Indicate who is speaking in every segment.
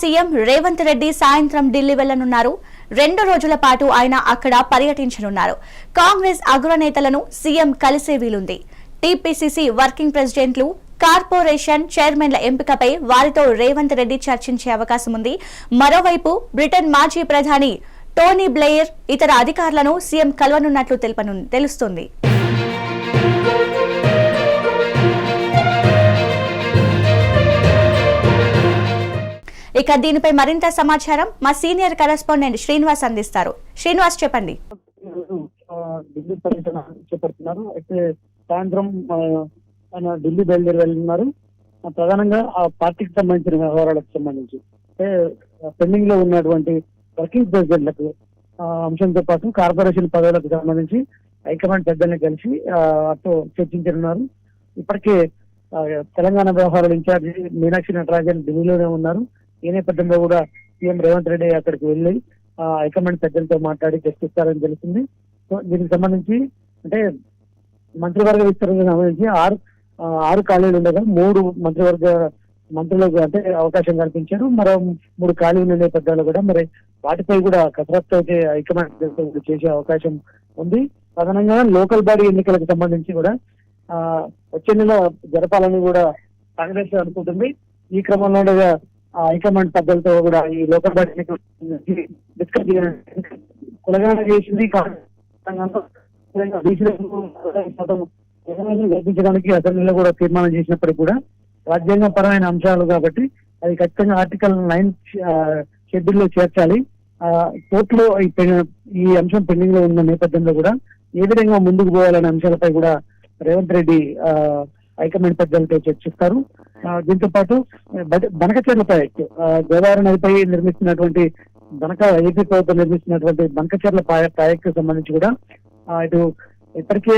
Speaker 1: CM Revanth Reddy సాయంత్రం ఢిల్లీ వెళ్ళనున్నారు రెండు రోజుల పాటు ఆయన అక్కడ పర్యటించనున్నారు. కాంగ్రెస్ అగ్రనేతలను సీఎం కలిసే వీలుంది. టీపీసీసీ వర్కింగ్ ప్రెసిడెంట్లు కార్పొరేషన్ చైర్మన్ల ఎంపికపై వారితో రేవంత్ రెడ్డి చర్చించే అవకాశం ఉంది. మరోవైపు బ్రిటన్ మాజీ ప్రధాని టోనీ బ్లెయిర్ ఇతర అధికారులను సీఎం కలవనున్నట్లు తెలుపను తెలుస్తుంది. ఇక దీనిపై మరింత సమాచారం మా సీనియర్ కరెస్పాండెంట్ శ్రీనివాస్ అందిస్తారు. శ్రీనివాస్ చెప్పండి.
Speaker 2: ఢిల్లీ పర్యటన చేపడుతున్నారు. అయితే సాయంత్రం ఆయన ఢిల్లీ బయలుదేరి వెళ్తున్నారు ప్రధానంగా ఆ పార్టీకి సంబంధించిన వ్యవహారాలకు సంబంధించి. అంటే పెండింగ్లో ఉన్నటువంటి వర్కింగ్ ప్రెసిడెంట్లకు అంశంతో పాటు కార్పొరేషన్ పదవులకు సంబంధించి హైకమాండ్ పెద్దల్ని కలిసి అటు చర్చించనున్నారు. ఇప్పటికే తెలంగాణ వ్యవహారాల ఇన్ఛార్జి మీనాక్షి నటరాజన్ ఢిల్లీలోనే ఉన్నారు. ఈ నేపథ్యంలో కూడా సీఎం రేవంత్ రెడ్డి అక్కడికి వెళ్ళి ఆ, హైకమాండ్ పెద్దలతో మాట్లాడి చర్చిస్తారని తెలిసింది. సో దీనికి సంబంధించి అంటే మంత్రివర్గ విస్తరణకు సంబంధించి ఆరు ఆరు ఖాళీలు ఉండగా మూడు మంత్రివర్గ మంత్రులకు అంటే అవకాశం కల్పించారు. మరో మూడు ఖాళీలు నేపథ్యంలో కూడా మరి వాటిపై కూడా కసరత్తు అయితే హైకమాండ్ చేసే అవకాశం ఉంది. ప్రధానంగా లోకల్ బాడీ ఎన్నికలకు సంబంధించి కూడా ఆ, వచ్చే నెల జరపాలని కూడా కాంగ్రెస్ అనుకుంటుంది. ఈ క్రమంలో ఉండగా హైకమాండ్ పెద్దలతో కూడా ఈ లోకల్ బాడీ డిస్కస్ కులగాన చేసింది కాంగ్రెస్ కల్పించడానికి అసెంబ్లీలో కూడా తీర్మానం చేసినప్పటికీ కూడా రాజ్యాంగపరమైన అంశాలు కాబట్టి అది ఖచ్చితంగా ఆర్టికల్ నైన్ షెడ్యూల్లో చేర్చాలి. ఆ, కోర్టులో ఈ అంశం పెండింగ్లో ఉన్న నేపథ్యంలో కూడా ఏ విధంగా ముందుకు పోవాలనే అంశాలపై కూడా రేవంత్ రెడ్డి ఆ, హైకమాండ్ పెద్దలతో చర్చిస్తారు. దీంతో పాటు బడ- ప్రాజెక్టు ఆ, గోదావరి నదిపై నిర్మిస్తున్నటువంటి బనక ఏపీ ప్రభుత్వం నిర్మిస్తున్నటువంటి బనకచెర్ల ప్రాజె- ప్రాజెక్టు సంబంధించి కూడా ఇటు ఇప్పటికే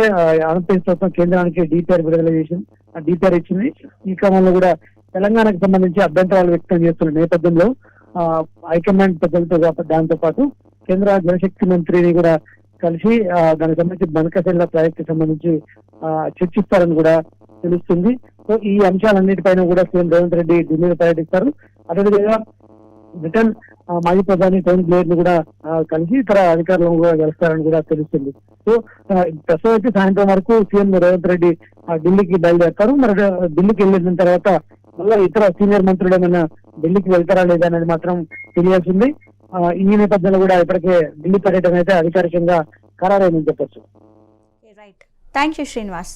Speaker 2: ఆంధ్రప్రదేశ్ ప్రభుత్వం కేంద్రానికి డిపిఆర్ విడుదల చేసింది ఆ ఇచ్చింది. ఈ క్రమంలో కూడా తెలంగాణకు సంబంధించి అభ్యంతరాలు వ్యక్తం చేస్తున్న నేపథ్యంలో ఆ, హైకమాండ్ పెద్దలతో దాంతో పాటు కేంద్ర జలశక్తి మంత్రిని కూడా కలిసి దానికి సంబంధించి బనకచెర్ల ప్రాజెక్టు సంబంధించి ఆ, చర్చిస్తారని కూడా తెలుస్తుంది. సో ఈ అంశాలన్నిటిపైన కూడా సీఎం రేవంత్ రెడ్డి ఢిల్లీలో పర్యటిస్తారు అదేవిధంగా బ్రిటన్ మాజీ ప్రధాని టౌన్ ప్లేయర్ని కూడా కలిసి ఇతర అధికారులను కూడా కలుస్తారని కూడా తెలుస్తుంది. సో ప్రస్తుతం అయితే సాయంత్రం వరకు సీఎం రేవంత్ రెడ్డి ఢిల్లీకి బయలుదేరుతారు. మరి ఢిల్లీకి వెళ్ళిన తర్వాత మళ్ళీ ఇతర సీనియర్ మంత్రులు ఏమైనా ఢిల్లీకి వెళ్తారా లేదా అనేది మాత్రం తెలియాల్సింది. ఈ నేపథ్యంలో కూడా ఇప్పటికే ఢిల్లీ పర్యటన అయితే అధికారికంగా ఖరారైందని చెప్పొచ్చు.
Speaker 1: Thank you Srinivas